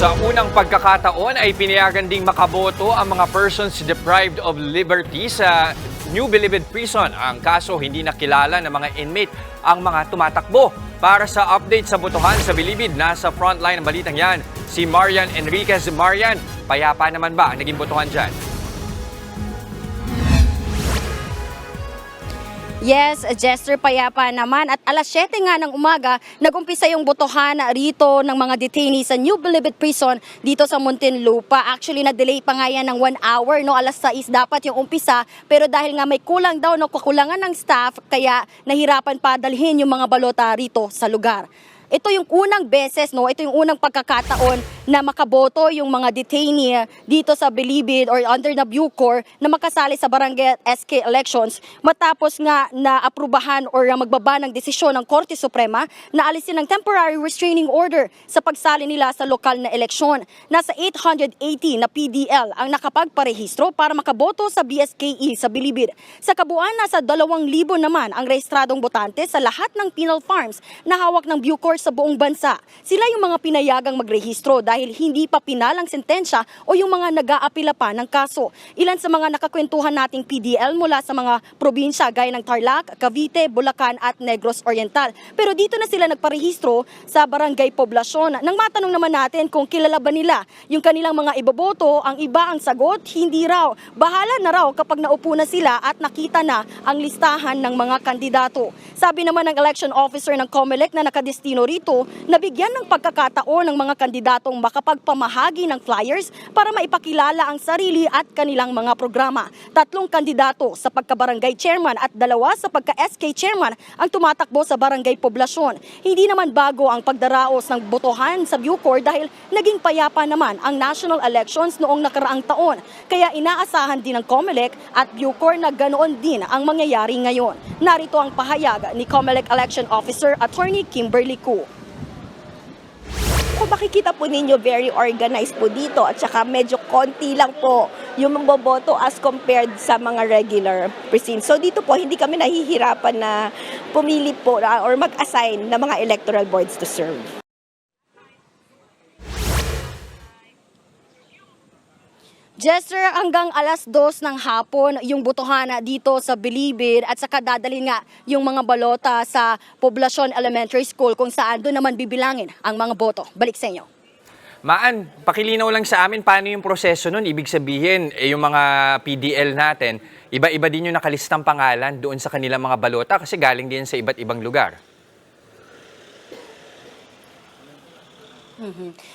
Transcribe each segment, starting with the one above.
Sa unang pagkakataon ay pinayagan ding makaboto ang mga persons deprived of liberty sa New Bilibid Prison. Ang kaso hindi nakilala ng mga inmate ang mga tumatakbo. Para sa update sa botohan sa Bilibid, nasa frontline ng balitang yan, si Marian Enriquez. Marian, payapa naman ba ang naging botohan dyan? Yes, Jester Payapa naman. At alas 7 nga ng umaga, nag-umpisa yung botohan rito ng mga detainees sa New Bilibid Prison dito sa Muntinlupa. Actually, na-delay pa nga yan ng 1 hour. No? Alas 6 dapat yung umpisa. Pero dahil nga may kulang daw, no, kakulangan ng staff, kaya nahirapan pa dalhin yung mga balota rito sa lugar. Ito yung unang beses, no? Ito yung unang pagkakataon na makaboto yung mga detainee dito sa Bilibid or under na Bucor na makasali sa barangay SK elections matapos nga na aprubahan or magbaba ng desisyon ng Korte Suprema na alisin ng temporary restraining order sa pagsali nila sa lokal na eleksyon. Nasa 880 na PDL ang nakapagparehistro para makaboto sa BSKE sa Bilibid. Sa kabuuan, nasa 2,000 naman ang rehistradong botante sa lahat ng penal farms na hawak ng Bucor sa buong bansa. Sila yung mga pinayagang magrehistro dahil hindi pa pinalang sentensya o yung mga nag-aapila pa ng kaso. Ilan sa mga nakakwentuhan nating PDL mula sa mga probinsya gaya ng Tarlac, Cavite, Bulacan at Negros Oriental. Pero dito na sila nagparehistro sa barangay poblasyon. Nang matanong naman natin kung kilala ba nila yung kanilang mga iboboto, ang iba ang sagot, hindi raw. Bahala na raw kapag naupo na sila at nakita na ang listahan ng mga kandidato. Sabi naman ng election officer ng COMELEC na nakadestino rito, nabigyan ng pagkakataon ng mga kandidatong makapagpamahagi ng flyers para maipakilala ang sarili at kanilang mga programa. Tatlong kandidato sa pagkabarangay chairman at dalawa sa pagka-SK chairman ang tumatakbo sa barangay poblasyon. Hindi naman bago ang pagdaraos ng botohan sa Bucor dahil naging payapa naman ang national elections noong nakaraang taon. Kaya inaasahan din ng COMELEC at Bucor na ganoon din ang mangyayari ngayon. Narito ang pahayag ni COMELEC Election Officer Attorney Kimberly Koo. Kung makikita po ninyo, very organized po dito at saka medyo konti lang po yung mamboboto as compared sa mga regular precincts. So dito po, hindi kami nahihirapan na pumili po ah, or mag-assign ng mga electoral boards to serve. Jester, hanggang alas dos ng hapon yung botohan dito sa Bilibid at saka dadalhin nga yung mga balota sa Poblacion Elementary School kung saan doon naman bibilangin ang mga boto. Balik sa inyo. Maan, pakilinaw lang sa amin paano yung proseso nun. Ibig sabihin, eh, yung mga PDL natin, iba-iba din yung nakalistang pangalan doon sa kanilang mga balota kasi galing din sa iba't ibang lugar.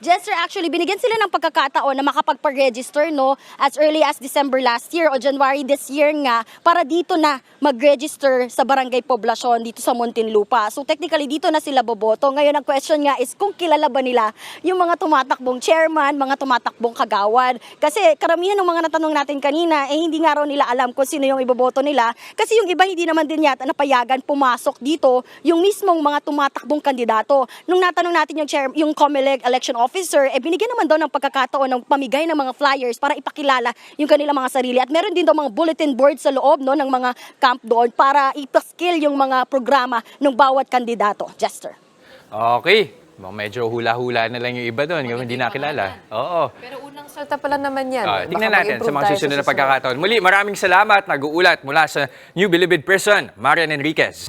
Jester, actually, binigyan sila ng pagkakataon na makapagpa-register no, as early as December last year o January this year nga para dito na mag-register sa barangay poblasyon dito sa Muntinlupa. So technically, dito na sila boboto. Ngayon, ang question nga is kung kilala ba nila yung mga tumatakbong chairman, mga tumatakbong kagawad. Kasi karamihan ng mga natanong natin kanina, eh hindi nga raw nila alam kung sino yung iboboto nila. Kasi yung iba hindi naman din yata napayagan pumasok dito yung mismong mga tumatakbong kandidato. Nung natanong natin yung chair, yung COMELEC election officer, eh binigyan naman daw ng pagkakataon ng pamigay ng mga flyers para ipakilala yung kanilang mga sarili. At meron din daw mga bulletin board sa loob no, ng mga camp doon para ipaskill yung mga programa ng bawat kandidato. Jester. Okay. Medyo hula-hula na lang yung iba doon, yung hindi nakilala. Oo. Pero unang salta pa lang naman yan. Ah, Baka tingnan natin sa mga susunod na pagkakataon. Muli, maraming salamat. Nag-uulat mula sa New Bilibid Prison, Marian Enriquez.